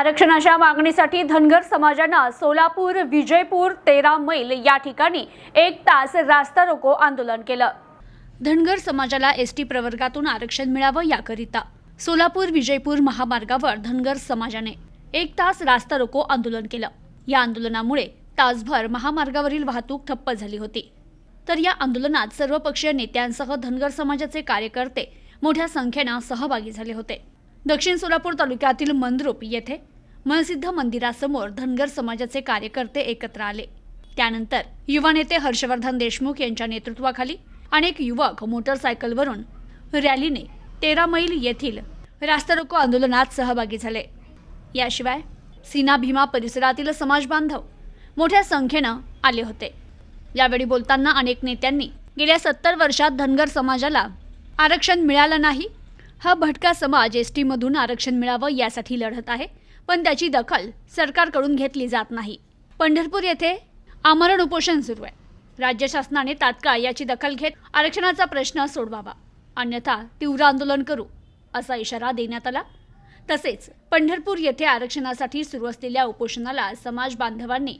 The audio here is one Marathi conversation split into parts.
आरक्षणाच्या मागणीसाठी धनगर समाजानं सोलापूर विजयपूर तेरा मैल या ठिकाणी एक तास रास्ता रोको आंदोलन केलं. धनगर समाजाला एस टी प्रवर्गातून आरक्षण मिळावं याकरिता सोलापूर विजयपूर महामार्गावर धनगर समाजाने एक तास रास्ता रोको आंदोलन केलं. या आंदोलनामुळे तासभर महामार्गावरील वाहतूक ठप्प झाली होती. तर या आंदोलनात सर्वपक्षीय नेत्यांसह धनगर समाजाचे कार्यकर्ते मोठ्या संख्येनं सहभागी झाले होते. दक्षिण सोलापूर तालुक्यातील मंद्रुप येथे मनसिद्ध मंदिरासमोर धनगर समाजाचे कार्यकर्ते एकत्र आले. त्यानंतर युवा नेते हर्षवर्धन देशमुख यांच्या नेतृत्वाखाली अनेक युवक मोटरसायकलवरून रॅलीने तेरा मैल येथील रास्ता रोको आंदोलनात सहभागी झाले. याशिवाय सीना भीमा परिसरातील समाज बांधव मोठ्या संख्येनं आले होते. यावेळी बोलताना अनेक नेत्यांनी गेल्या सत्तर वर्षात धनगर समाजाला आरक्षण मिळालं नाही हा भटका समाज एस टीमधून आरक्षण मिळावं यासाठी लढत आहे पण त्याची दखल सरकारकडून घेतली जात नाही. पंढरपूर येथे आमरण उपोषण सुरू आहे. राज्य शासनाने तात्काळ याची दखल घेत आरक्षणाचा प्रश्न सोडवावा. अन्यथा तीव्र आंदोलन करू असा इशारा देण्यात आला. तसेच पंढरपूर येथे आरक्षणासाठी सुरू असलेल्या उपोषणाला समाज बांधवांनी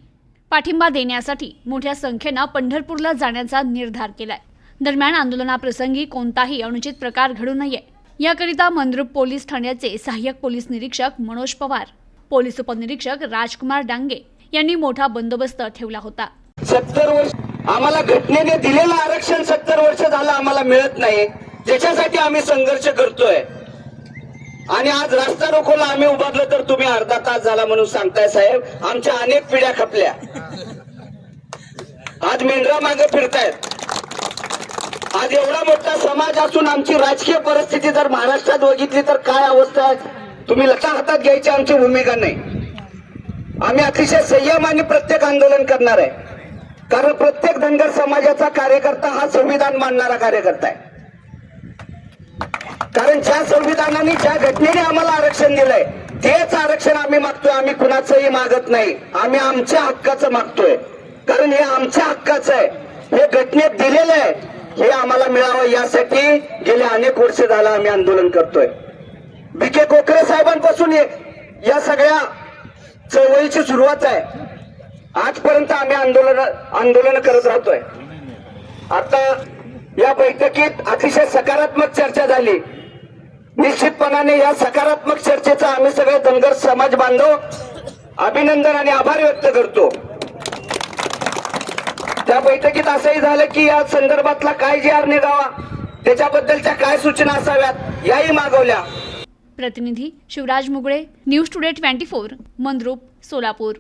पाठिंबा देण्यासाठी मोठ्या संख्येनं पंढरपूरला जाण्याचा निर्धार केलाय. दरम्यान आंदोलनाप्रसंगी कोणताही अनुचित प्रकार घडू नये. याकरिता मंद्रुप पोलीस ठाण्याचे सहाय्यक पोलीस निरीक्षक मनोज पवार पोलीस उपनिरीक्षक राजकुमार डांगे यांनी मोठा बंदोबस्त ठेवला होता. सत्तर वर्ष आम्हाला घटनेने दिलेलं आरक्षण सत्तर वर्ष झालं आम्हाला मिळत नाही. ज्याच्यासाठी आम्ही संघर्ष करतोय. आणि आज रास्ता रोखोला आम्ही उभारलं तर तुम्ही अर्धा तास झाला म्हणून सांगताय साहेब. आमच्या अनेक पिढ्या खपल्या. आज मेंढरा मागे फिरतायत. आज एवढा मोठा समाज असून आमची राजकीय परिस्थिती जर महाराष्ट्रात बघितली तर काय अवस्था आहे? तुम्ही लता हातात घ्यायची आमची भूमिका नाही. आम्ही अतिशय संयम आणि प्रत्येक आंदोलन करणार आहे. कारण प्रत्येक धनगर समाजाचा कार्यकर्ता हा संविधान मानणारा कार्यकर्ता आहे. कारण ज्या संविधानाने ज्या घटनेने आम्हाला आरक्षण दिलंय तेच आरक्षण आम्ही मागतोय. आम्ही कुणाचंही मागत नाही. आम्ही आमच्या हक्काचं मागतोय. कारण हे आमच्या हक्काचं आहे. हे घटनेत दिलेलं आहे. हे आम्हाला मिळावं यासाठी गेले अनेक वर्ष झालं आम्ही आंदोलन करतोय. बी के कोकरे साहेबांपासून या सगळ्या चळवळीची सुरुवात आहे. आजपर्यंत आम्ही आंदोलन आंदोलन करत राहतोय. आता या बैठकीत अतिशय सकारात्मक चर्चा झाली. निश्चितपणाने या सकारात्मक चर्चेचा आम्ही सगळे धनगर समाज बांधव अभिनंदन आणि आभार व्यक्त करतो. त्या बैठकीत असंही झालं की या संदर्भातला काय जी आर निघावा त्याच्याबद्दलच्या काय सूचना असाव्यात याही मागवल्या. प्रतिनिधी Shivraj Mugale news today twenty four Manroop Solapur.